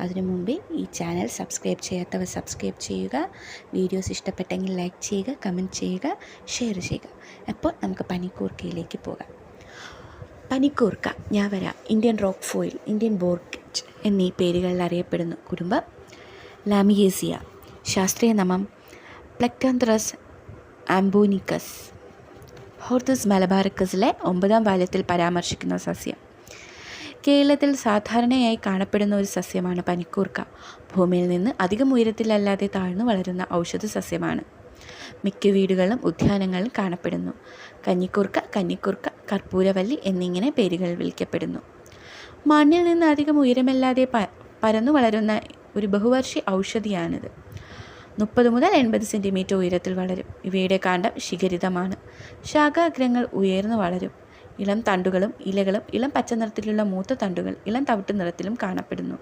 അതിനു മുമ്പേ ഈ ചാനൽ സബ്സ്ക്രൈബ് ചെയ്യാത്തവർ സബ്സ്ക്രൈബ് ചെയ്യുക. വീഡിയോസ് ഇഷ്ടപ്പെട്ടെങ്കിൽ ലൈക്ക് ചെയ്യുക കമന്റ് ചെയ്യുക ഷെയർ ചെയ്യുക. അപ്പോൾ നമുക്ക് പനിക്കൂർക്കയിലേക്ക് പോകാം. പനിക്കൂർക്ക ഞാവര Indian rock foil Indian borage എന്നീ പേരുകളിൽ അറിയപ്പെടുന്ന കുടുംബം ലാമിയേസിയ ശാസ്ത്രീയ നാമം പ്ലക്ടോന്ത്രസ് ആംബോനിക്കസ്. ഹോർത്തസ് മലബാറിക്കസിലെ ഒമ്പതാം വാല്യത്തിൽ പരാമർശിക്കുന്ന സസ്യം. കേരളത്തിൽ സാധാരണയായി കാണപ്പെടുന്ന ഒരു സസ്യമാണ് പനിക്കൂർക്ക. ഭൂമിയിൽ നിന്ന് അധികം ഉയരത്തിലല്ലാതെ താഴ്ന്നു വളരുന്ന ഔഷധ സസ്യമാണ്. മിക്ക വീടുകളിലും ഉദ്യാനങ്ങളിലും കാണപ്പെടുന്നു. കഞ്ഞിക്കൂർക്ക കന്നിക്കൂർക്ക കർപ്പൂരവല്ലി എന്നിങ്ങനെ പേരുകൾ വിളിക്കപ്പെടുന്നു. മണ്ണിൽ നിന്ന് അധികം ഉയരമല്ലാതെ പരന്നു വളരുന്ന ഒരു ബഹുവർഷി ഔഷധിയാണിത്. മുപ്പത് മുതൽ എൺപത് സെന്റിമീറ്റർ ഉയരത്തിൽ വളരും. ഇവയുടെ കാണ്ഡം ശിഖരിതമാണ്. ശാഖാഗ്രങ്ങൾ ഉയർന്നു വളരും. ഇളം തണ്ടുകളും ഇലകളും ഇളം പച്ച നിറത്തിലുള്ള മൂത്ത തണ്ടുകൾ ഇളം തവിട്ട് നിറത്തിലും കാണപ്പെടുന്നു.